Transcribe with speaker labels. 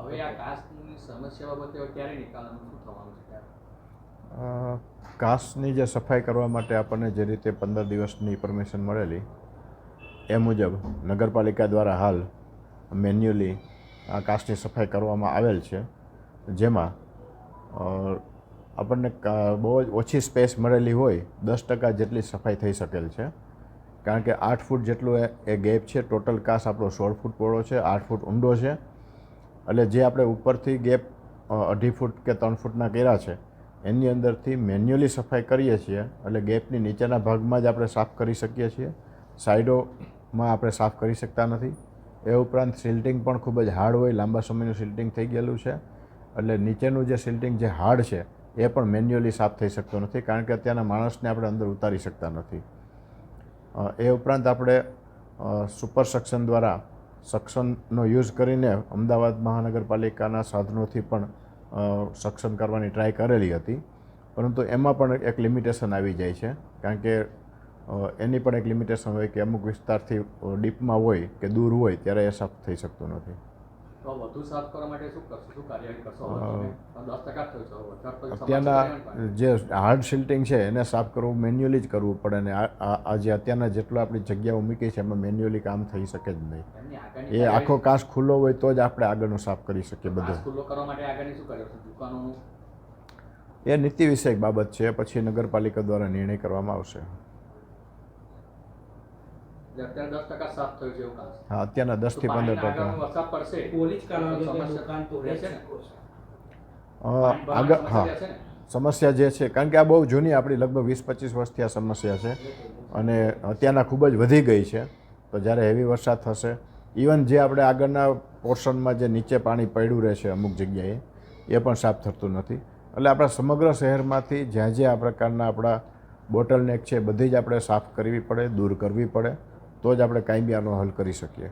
Speaker 1: હવે આ કાસ્ટની સમસ્યા બાબતે ક્યારે નિકાલનું શું થવાનું છે
Speaker 2: કાસ્ટની જે સફાઈ કરવા માટે આપણને જે રીતે પંદર દિવસની પરમિશન મળેલી, એ મુજબ નગરપાલિકા દ્વારા હાલ મેન્યુઅલી આ કાસ્ટની સફાઈ કરવામાં આવેલ છે, જેમાં આપણને બહુ જ ઓછી સ્પેસ મળેલી હોય, દસ ટકા જેટલી સફાઈ થઈ શકેલ છે. કારણ કે આઠ ફૂટ જેટલું એ- એ ગેપ છે, ટોટલ કાસ આપણો સોળ ફૂટ પહોળો છે, આઠ ફૂટ ઊંડો છે એટલે જે આપણે ઉપરથી ગેપ અઢી ફૂટ કે ત્રણ ફૂટના કર્યા છે, એની અંદરથી મેન્યુઅલી સફાઈ કરીએ છીએ. એટલે ગેપની નીચેના ભાગમાં જ આપણે સાફ કરી શકીએ છીએ. સાઈડોમાં આપણે સાફ કરી શકતા નથી. એ ઉપરાંત સિલ્ટિંગ પણ ખૂબ જ હાર્ડ હોય, લાંબા સમયનું સિલ્ટિંગ થઈ ગયેલું છે. એટલે નીચેનું જે સિલ્ટિંગ જે હાર્ડ છે, એ પણ મેન્યુઅલી સાફ થઈ શકતો નથી, કારણ કે અત્યારના માણસને આપણે અંદર ઉતારી શકતા નથી. એ ઉપરાંત આપણે સુપર સક્શન દ્વારા સક્શનનો યુઝ કરીને અમદાવાદ મહાનગરપાલિકાના સાધનોથી પણ સક્ષમ કરવાની ટ્રાય કરેલી હતી. પરંતુ એમાં પણ એક લિમિટેશન આવી જાય છે. કારણ કે એની પણ એક લિમિટેશન હોય કે અમુક વિસ્તારથી ડીપમાં હોય કે દૂર હોય, ત્યારે એ સાફ થઈ શકતું નથી.
Speaker 1: તો વધુ સાફ કરવા માટે શું કરશો? શું કાર્યવાહી કરશો? હવે
Speaker 2: અ,
Speaker 1: તમે? દસ ટકા જ છે હવે વધારે તો સમાજ
Speaker 2: અત્યારના જે હાર્ડ શિલ્ટિંગ છે એને સાફ કરવું મેન્યુઅલી જ કરવું પડે અને આ- આ આ જે અત્યારના જેટલો આપણી જગ્યાઓ મૂકી છે એમાં મેન્યુઅલી કામ થઈ શકે જ નહીં. એ આખો કાચ ખુલ્લો હોય તો જ આપણે આગળનું સાફ કરી શકીએ બધું.
Speaker 1: ખુલ્લો કરવા માટે આગળની શું કર્યું દુકાનોનું?
Speaker 2: એ નીતિ વિષયક બાબત છે પછી નગરપાલિકા દ્વારા નિર્ણય કરવામાં આવશે.
Speaker 1: અત્યારે દસ ટકા સાફ થયું છે એવું કાચ
Speaker 2: હા અત્યારના
Speaker 1: તો
Speaker 2: દસથી પંદર ટકા.
Speaker 1: વરસાદ પડશે.
Speaker 3: પોલીસ
Speaker 1: સમસ્યા
Speaker 3: તો
Speaker 1: રહેશે ને?
Speaker 2: આગળ હા. સમસ્યા જે છે કારણ કે આ બહુ જૂની આપણી લગભગ વીસ પચીસ વર્ષથી આ સમસ્યા છે અને અત્યારના ખૂબ જ વધી ગઈ છે. તો જ્યારે હેવી વરસાદ થશે ઇવન જે આપણે આગળના પોર્શનમાં જે નીચે પાણી પડ્યું રહે છે અમુક જગ્યાએ એ પણ સાફ થતું નથી. એટલે આપણા સમગ્ર શહેરમાંથી જ્યાં જ્યાં આ પ્રકારના આપણા બોટલનેક છે બધી જ આપણે સાફ કરવી પડે દૂર કરવી પડે. તો જ આપણે કાયમી આનો હલ કરી શકીએ.